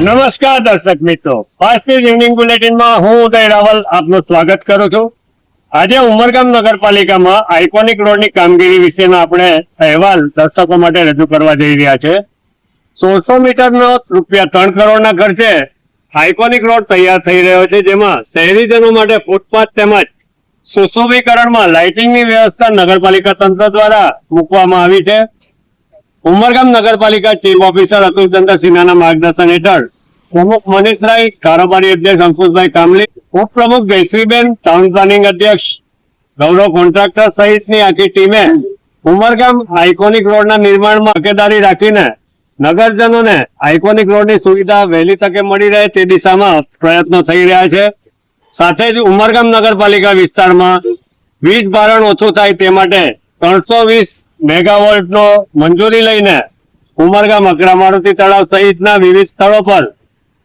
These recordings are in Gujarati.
નમસ્કાર દર્શક મિત્રો. ફાસ્ટ ઇવનિંગ બુલેટિનમાં હું ઉદય રાવલ આપનું સ્વાગત કરું છું. આજે ઉમરગામ નગરપાલિકામાં આઇકોનિક રોડની કામગીરી વિશેનો આપણે અહેવાલ દર્શકો માટે રજૂ કરવા જઈ રહ્યા છે. સોળસો મીટરનો રૂપિયા ત્રણ કરોડના ખર્ચે આઇકોનિક રોડ તૈયાર થઈ રહ્યો છે, જેમાં શહેરીજનો માટે ફૂટપાથ તેમજ સુશોભીકરણમાં લાઇટિંગની વ્યવસ્થા નગરપાલિકા તંત્ર દ્વારા મૂકવામાં આવી છે. ઉમરગામ નગરપાલિકા ચીફ ઓફિસર અતુલચંદ્ર સિન્હાના માર્ગદર્શન હેઠળ પ્રમુખ મનીષરાય કારોબારી અધ્યક્ષ અંકુશભાઈ કામલી, ઉપપ્રમુખ જયશ્રીબેન ટાઉન પ્લાનિંગ અધ્યક્ષ ગૌરવ કોન્ટ્રાક્ટર સહિતની આખી ટીમે ઉમરગામ આઇકોનિક રોડના નિર્માણમાં તકેદારી રાખીને નગરજનોને આઇકોનિક રોડની સુવિધા વહેલી તકે મળી રહે તે દિશામાં પ્રયત્નો થઈ રહ્યા છે. સાથે જ ઉમરગામ નગરપાલિકા વિસ્તારમાં વીજ ભારણ ઓછું થાય તે માટે ત્રણસો વીસ મેગાવોલ્ટનો મંજૂરી લઈને ઉમરગામ અકડા મારુતિ તળાવ સહિતના વિવિધ સ્થળો પર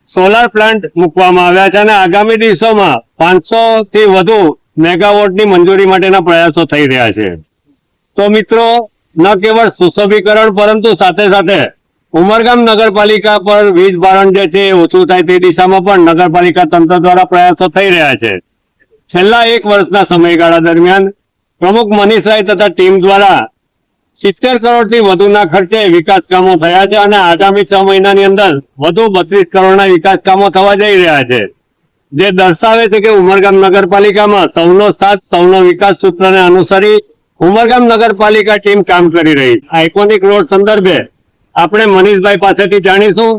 સોલાર પ્લાન્ટ મૂકવામાં આવ્યા છે અને આગામી દિવસોમાં પાંચસો થી વધુ મેગાવોટની મંજૂરી માટેના પ્રયાસો થઈ રહ્યા છે. તો મિત્રો, ન કેવળ સુશોભીકરણ, પરંતુ સાથે સાથે ઉમરગામ નગરપાલિકા પર વીજ ભારણ જે છે એ ઓછું થાય તે દિશામાં પણ નગરપાલિકા તંત્ર દ્વારા પ્રયાસો થઈ રહ્યા છે. છેલ્લા એક વર્ષના સમયગાળા દરમિયાન પ્રમુખ મનીષ રાય તથા ટીમ દ્વારા સિત્તેર કરોડથી વધુના ખર્ચે વિકાસ કામો થયા છે અને આગામી છ મહિનાની અંદર વધુ બત્રીસ કરોડના વિકાસ કામો થવા જઈ રહ્યા છે. જે દર્શાવે છે કે ઉમરગામ નગરપાલિકામાં સૌનો સાથ સૌનો વિકાસ સૂત્રને અનુસરી ઉમરગામ નગરપાલિકા ટીમ કામ કરી રહી છે. આઇકોનિક રોડ સંદર્ભે આપણે મનીષભાઈ પાસેથી જાણીશું.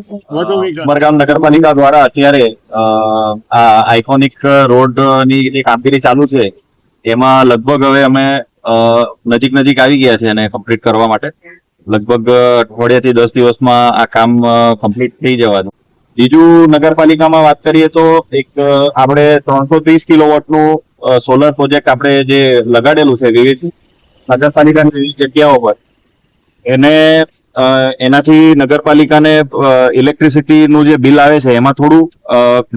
ઉમરગામ નગરપાલિકા દ્વારા અત્યારે આ આઇકોનિક રોડની જે કામગીરી ચાલુ છે એમાં લગભગ હવે અમે નજીક નજીક આવી ગયા છે એને કમ્પ્લીટ કરવા માટે. લગભગ અઠવાડિયાથી દસ દિવસમાં આ કામ કમ્પ્લીટ થઈ જવાનું બીજું નગરપાલિકામાં વાત કરીએ તો એક આપણે ત્રણસો ત્રીસ કિલોવોટનું સોલર પ્રોજેક્ટ આપણે જે લગાડેલું છે વિવિધ નગરપાલિકાની વિવિધ જગ્યાઓ પર. એને એનાથી નગરપાલિકાને ઇલેક્ટ્રિસિટીનું જે બિલ આવે છે એમાં થોડું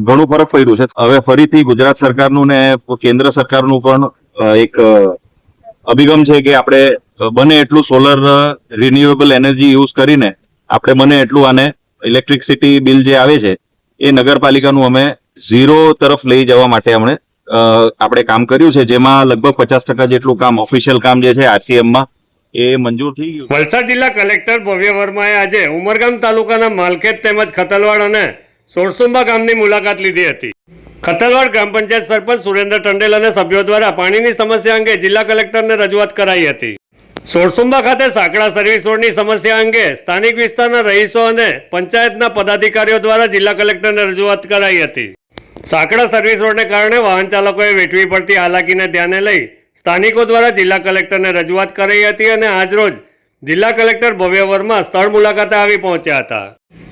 ઘણું ફરક પડ્યું છે. હવે ફરીથી ગુજરાત સરકારનું ને કેન્દ્ર સરકારનું પણ એક અભિગમ છે કે આપણે બને એટલું સોલર રિન્યુએબલ એનર્જી યુઝ કરીને આપણે બને એટલું આને ઇલેક્ટ્રિસિટી બિલ જે આવે છે, એ નગરપાલિકાનું અમે ઝીરો તરફ લઈ જવા માટે અમે આપણે કામ કર્યું છે, જેમાં લગભગ પચાસ ટકા જેટલું કામ ઓફિશિયલ કામ જે છે આરસીએમમાં એ મંજૂર થઈ ગયું. વલસાડ જિલ્લા કલેક્ટર ભવ્ય વર્માએ આજે ઉમરગામ તાલુકાના માલકેત તેમજ ખતલવાડ અને સોરસુંબા ગામની મુલાકાત લીધી હતી. ખતલવાડ ગ્રામ પંચાયત સરપંચ સુરેન્દ્ર ટંડેલ અને સભ્યો દ્વારા પાણીની સમસ્યા અંગે જિલ્લા કલેક્ટરને રજૂઆત કરાઈ હતી. સોરસુંબા ખાતે સાંકડા સર્વિસ રોડની સમસ્યા અંગે સ્થાનિક વિસ્તારના રહીશો અને પંચાયતના પદાધિકારીઓ દ્વારા જિલ્લા કલેક્ટરને રજૂઆત કરાઈ હતી. સાંકડા સર્વિસ રોડને કારણે વાહન ચાલકોએ વેઠવી પડતી હાલાકીને ધ્યાને લઈ સ્થાનિકો દ્વારા જિલ્લા કલેક્ટરને રજૂઆત કરી હતી અને આજરોજ જિલ્લા કલેક્ટર ભવ્ય વર્મા સ્થળ મુલાકાતે આવી પહોંચ્યા હતા.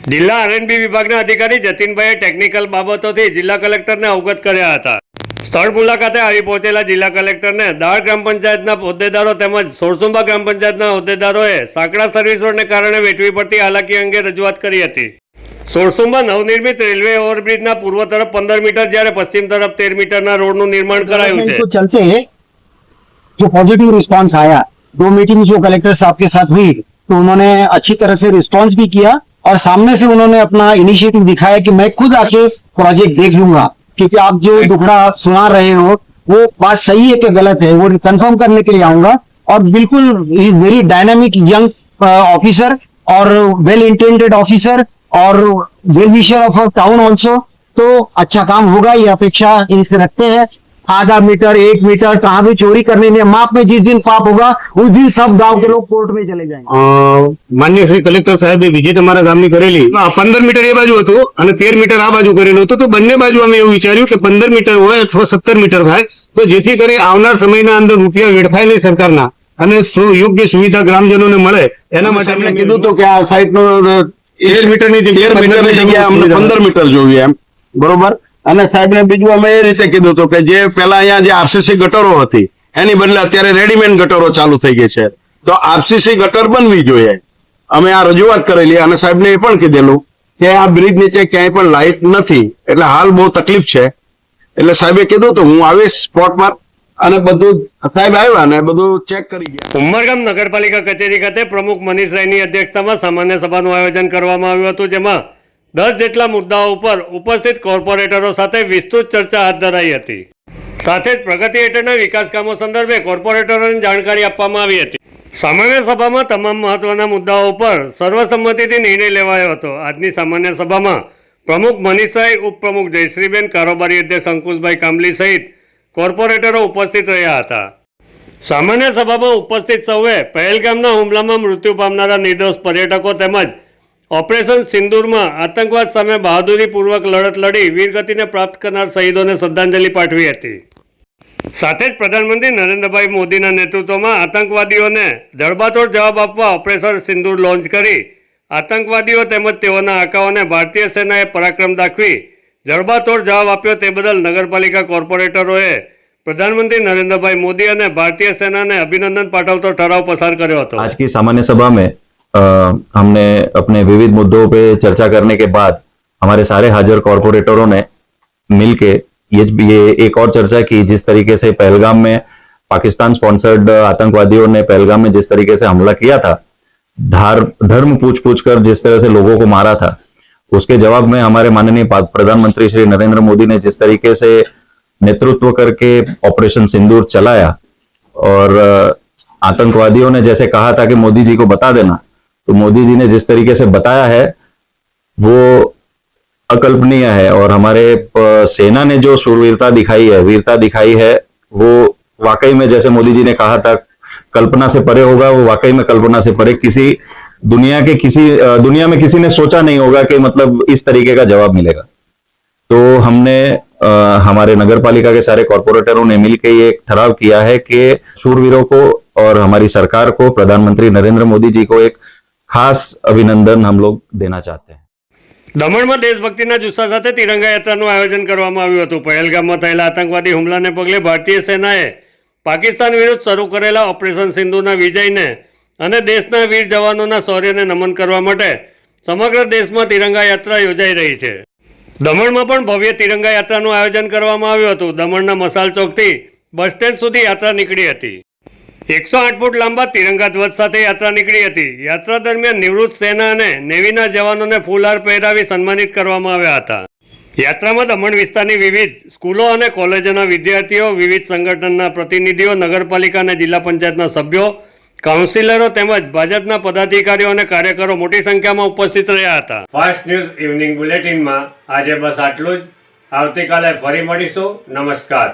જિલ્લા આરએનબી વિભાગના અધિકારી જતીનભાઈએ ટેકનિકલ બાબતોથી જિલ્લા કલેક્ટરને અવગત કર્યા હતા સ્થળ મુલાકાતે આવી પહોંચેલા જિલ્લા કલેક્ટરને દાળ ગ્રામ પંચાયતના હોદ્દેદારો તેમજ સોરસુંબા ગ્રામ પંચાયતના હોદ્દેદારોએ સાંકડા સર્વિસ રોડને કારણે વેઠવી પડતી હાલાકી અંગે રજૂઆત કરી હતી સોરસુંબા નવનિર્મિત રેલવે ઓવરબ્રિજના પૂર્વ તરફ પંદર મીટર જ્યારે પશ્ચિમ તરફ તેર મીટરના રોડનું નિર્માણ કરાયું છે तो चलते जो पॉजिटिव रिस्पांस आया दो मीटिंग जो कलेक्टर साहब के साथ हुई तो उन्होंने अच्छी तरह से रिस्पांस भी किया और सामने से उन्होंने अपना इनिशिएटिव दिखाया कि मैं खुद आके प्रोजेक्ट देख लूँगा। क्योंकि आप जो दुखड़ा सुना रहे हो, वो बात सही है कि गलत है, वो कंफर्म करने के लिए आऊँगा। और बिल्कुल वेरी डायनामिक यंग ऑफिसर और वेल इंटेंडेड ऑफिसर और well wisher of town also तो अच्छा काम होगा, ये अपेक्षा इनसे रखते हैं। आधा मीटर एक मीटर कहाँ भी चोरी करने नहीं माप में जिस दिन पाप होगा उस दिन सब गांव के लोग कोर्ट में चले जाएंगे અ, માન્ય શ્રી કલેક્ટર સાહેબે વિઝિટ અમારા ગામની કરેલી આ પંદર મીટર એ બાજુ હતું અને તેર મીટર આ બાજુ કરેલું હતું તો બંને બાજુ અમે એવું વિચાર્યું કે પંદર મીટર હોય અથવા સત્તર મીટર થાય તો જેથી કરી આવનાર સમયના અંદર રૂપિયા વેડફાય નહીં સરકારના અને સુ- યોગ્ય સુવિધા ગ્રામજનોને મળે એના માટે એમણે અમે કીધું તો કે આ સાઈડ નો તેર મીટરની જગ્યાએ તેર મીટરની જગ્યાએ અમને સુવિધા પંદર મીટર જોઈએ એમ બરોબર અને સાહેબ ને બીજું અમે એ રીતે કીધું હતું કે જે પેલા અહીંયા જે આરસીસી ગટરો હતી, એની બદલે અત્યારે રેડીમેડ ગટરો ચાલુ થઈ ગઈ છે. તો આરસીસી ગટર બનવી જોઈએ. અમે આ રજૂઆત કરેલી અને સાહેબને એ પણ કીધેલું કે આ બ્રિજ નીચે ક્યાંય પણ લાઇટ નથી, એટલે હાલ બહુ તકલીફ છે. એટલે સાહેબે કીધું તો હું આવીશ સ્પોટ પર અને બધું સાહેબ આવ્યા ને બધું ચેક કરી ગયા. ઉમરગામ નગરપાલિકા કચેરી ખાતે પ્રમુખ મનીષ રાયની અધ્યક્ષતામાં સામાન્ય સભાનું આયોજન કરવામાં આવ્યું હતું, જેમાં દસ જેટલા મુદ્દાઓ ઉપર ઉપસ્થિત કોર્પોરેટરો સાથે વિસ્તૃત ચર્ચા હાથ ધરાઈ હતી. સાથે જ પ્રગતિ હેઠળના વિકાસ કામો સંદર્ભે કોર્પોરેટરોને જાણકારી આપવામાં આવી હતી. સામાન્ય સભામાં તમામ મહત્વના મુદ્દાઓ પર સર્વસંમતિથી નિર્ણય લેવાયો હતો. આજની સામાન્ય સભામાં પ્રમુખ મનીષભાઈ ઉપપ્રમુખ જયશ્રીબેન, કારોબારી અધ્યક્ષ અંકુશભાઈ કામલી સહિત કોર્પોરેટરો ઉપસ્થિત રહ્યા હતા. સામાન્ય સભામાં ઉપસ્થિત સૌએ પહેલગામના હુમલામાં મૃત્યુ પામનારા નિર્દોષ પર્યટકો તેમજ ઓપરેશન સિંદૂરમાં આતંકવાદ સામે બહાદુરીપૂર્વક લડત લડી વીરગતિને પ્રાપ્ત કરનાર શહીદોને શ્રદ્ધાંજલિ પાઠવી હતી સાથે જ પ્રધાનમંત્રી નરેન્દ્રભાઈ મોદીના નેતૃત્વમાં આતંકવાદીઓને જડબાતોડ જવાબ આપવા ઓપરેશન સિંદૂર લોન્ચ કરી આતંકવાદીઓ તેમજ તેઓના આકાઓને ભારતીય સેનાએ પરાક્રમ દાખવી જડબાતોડ જવાબ આપ્યો તે બદલ નગરપાલિકા કોર્પોરેટરોએ પ્રધાનમંત્રી નરેન્દ્રભાઈ મોદી અને ભારતીય સેનાને અભિનંદન પાઠવતો ઠરાવ પસાર કર્યો હતો आज की सामान्य सभा में अ, हमने अपने विविध मुद्दों पे चर्चा करने के बाद हमारे सारे हाजिर कॉरपोरेटरों ने मिलके ये ये एक और चर्चा की, जिस तरीके से पहलगाम में पाकिस्तान स्पॉन्सर्ड आतंकवादियों ने पहलगाम में जिस तरीके से हमला किया था, धार, धर्म पूछ पूछ कर जिस तरह से लोगों को मारा था, उसके जवाब में हमारे माननीय प्रधानमंत्री श्री नरेंद्र मोदी ने जिस तरीके से नेतृत्व करके ऑपरेशन सिंदूर चलाया और, आतंकवादियों ने जैसे कहा था कि मोदी जी को बता देना तो मोदी जी ने जिस तरीके से बताया है वो अकल्पनीय है और हमारे सेना ने जो सुरवीरता दिखाई है वीरता दिखाई है वो वाकई में जैसे मोदी जी ने कहा था कल्पना से परे होगा वो वाकई में कल्पना से परे। किसी दुनिया के किसी दुनिया में किसी ने सोचा नहीं होगा कि मतलब इस तरीके का जवाब मिलेगा। तो हमने अ, हमारे नगर पालिका के सारे कॉरपोरेटरों ने मिलकर ये एक ठराव किया है कि सूरवीरों को और हमारी सरकार को प्रधानमंत्री नरेंद्र मोदी जी को एक खास अभिनंदन हम लोग देना चाहते हैं દમણમાં દેશભક્તિના જુસ્સા સાથે તિરંગા યાત્રાનું આયોજન કરવામાં આવ્યું હતું પહેલગામમાં થયેલા આતંકવાદી હુમલાને પગલે ભારતીય સેનાએ પાકિસ્તાન વિરુદ્ધ શરૂ કરેલા ઓપરેશન સિંધુના વિજયને અને દેશના વીર જવાનોના શૌર્યને નમન કરવા માટે સમગ્ર દેશમાં તિરંગા યાત્રા યોજાઈ રહી છે દમણમાં પણ ભવ્ય તિરંગા યાત્રાનું આયોજન કરવામાં આવ્યું હતું દમણના મસાલ ચોકથી બસ સ્ટેન્ડ સુધી યાત્રા નીકળી હતી એકસો આઠ ફૂટ લાંબા તિરંગા ધ્વજ સાથે યાત્રા નીકળી હતી. યાત્રા દરમિયાન નિવૃત્ત સેના અને નેવીના જવાનોને ફૂલહાર પહેરાવી સન્માનિત કરવામાં આવ્યા હતા. યાત્રામાં દમણ વિસ્તારની વિવિધ સ્કૂલો અને કોલેજોના વિદ્યાર્થીઓ, વિવિધ સંગઠનના પ્રતિનિધિઓ, નગરપાલિકા અને જિલ્લા પંચાયતના સભ્યો, કાઉન્સિલરો તેમજ ભાજપના પદાધિકારીઓ અને કાર્યકરો મોટી સંખ્યામાં ઉપસ્થિત રહ્યા હતા. ફાસ્ટ ન્યૂઝ ઇવનિંગ બુલેટિનમાં આજે બસ આટલું જ. આવતીકાલે ફરી મળીશું. નમસ્કાર.